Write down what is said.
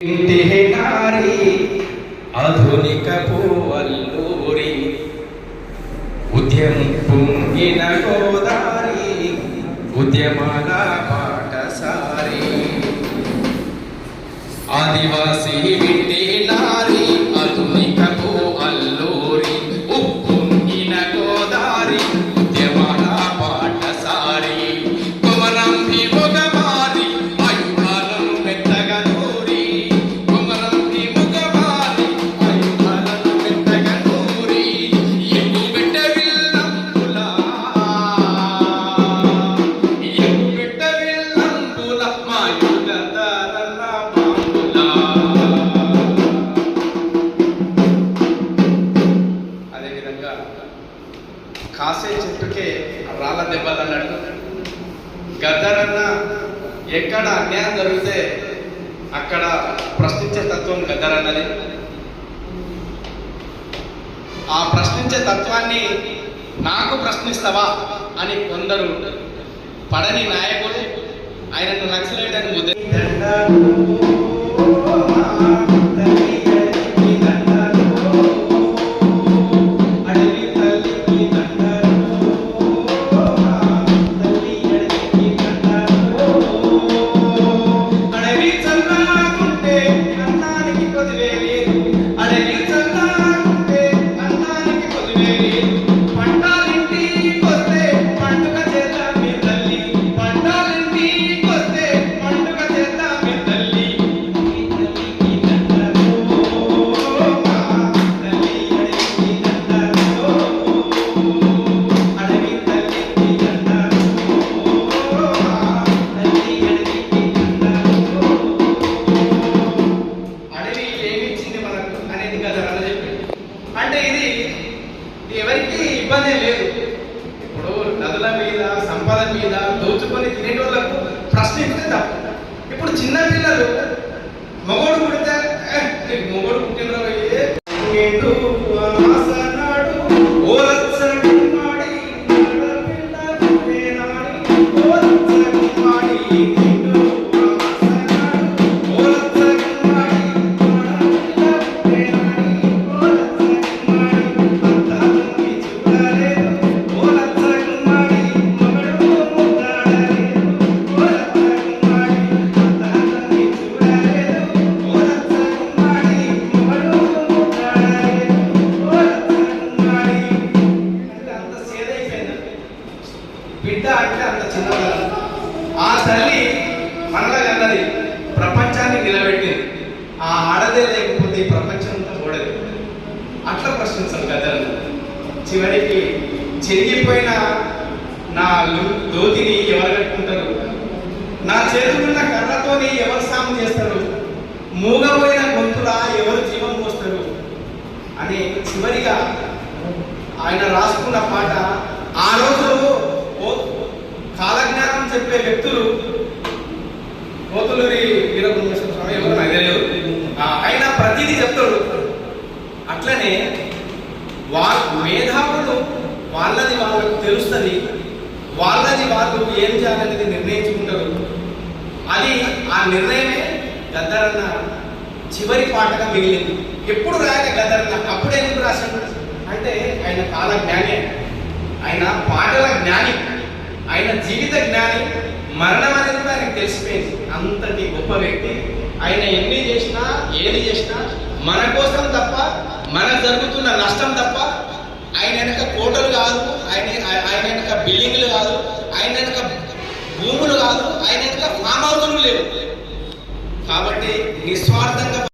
ఇంటి నారి ఆధునిక పూవల్లూరి ఉద్యమ పొంగిన గోదారి ఉద్యమాల పాటసారి ఆదివాసీ కాసే చెట్టుకే రాళ్ళ దెబ్బలు అన్నట్టు గద్దరన్న ఎక్కడ అన్యాయం జరిగితే అక్కడ ప్రశ్నించే తత్వం గద్దరన్నది. ఆ ప్రశ్నించే తత్వాన్ని నాకు ప్రశ్నిస్తావా అని కొందరు పడని నాయకులు ఆయనను నక్సలైట్ అని ముద్ద సంపద మీద దోచుకొని తినేటోళ్ళకు ప్రశ్నిస్తే తప్పు ఇప్పుడు చిన్న పిల్లలు మగోడు పుడితే మగోడు పుట్టినరావు ఓ పుట్టినరోజు తల్లి మనలగన్నది ప్రపంచాన్ని నిలబెట్టింది. ఆ ఆడదే లేకపోతే ఈ ప్రపంచం అంతా ఓడదు. అట్లా ప్రశ్నించాను కదా చివరికి చెరిగిపోయిన నా దోతిని ఎవరు కట్టుకుంటారు? నా చేతులున్న కర్రతోని ఎవరు సాము చేస్తారు? మూగపోయిన గొంతులా ఎవరు జీవం పోస్తారు? అని చివరిగా ఆయన రాసుకున్న పాట ఆ రోజు ఓ కాలజ్ఞానం చెప్పే వ్యక్తులు కోతులూరి వీరబ్రహ్మేశ్వర స్వామి ఎవరు నాకు తెలియదు. ఆయన ప్రతిదీ చెప్తాడు. అట్లనే వా మేధావులు వాళ్ళది వాళ్ళకు తెలుస్తుంది. వాళ్ళది వాళ్ళు ఏం చేయాలనేది నిర్ణయించుకుంటారు. అది ఆ నిర్ణయమే గద్దరన్న చివరి పాటగా మిగిలింది. ఎప్పుడు రాయక గద్దరన్న అప్పుడే ఎందుకు రాశాడు? అంటే ఆయన కాల జ్ఞాని. ఆయన పాటల జ్ఞాని. ఆయన జీవిత జ్ఞాని. మరణం అనేది కూడా ఆయనకు తెలిసిపోయింది. అంతటి గొప్ప వ్యక్తి. ఆయన ఎన్ని చేసినా ఏది చేసినా మన కోసం తప్ప మనకు జరుగుతున్న నష్టం తప్ప ఆయన వెనక కోటలు కాదు ఆయన ఆయన వెనక బిల్డింగ్లు కాదు ఆయన వెనక భూములు కాదు ఆయన వెనక ఫామ్ హౌసులు లేవు. కాబట్టి నిస్వార్థంగా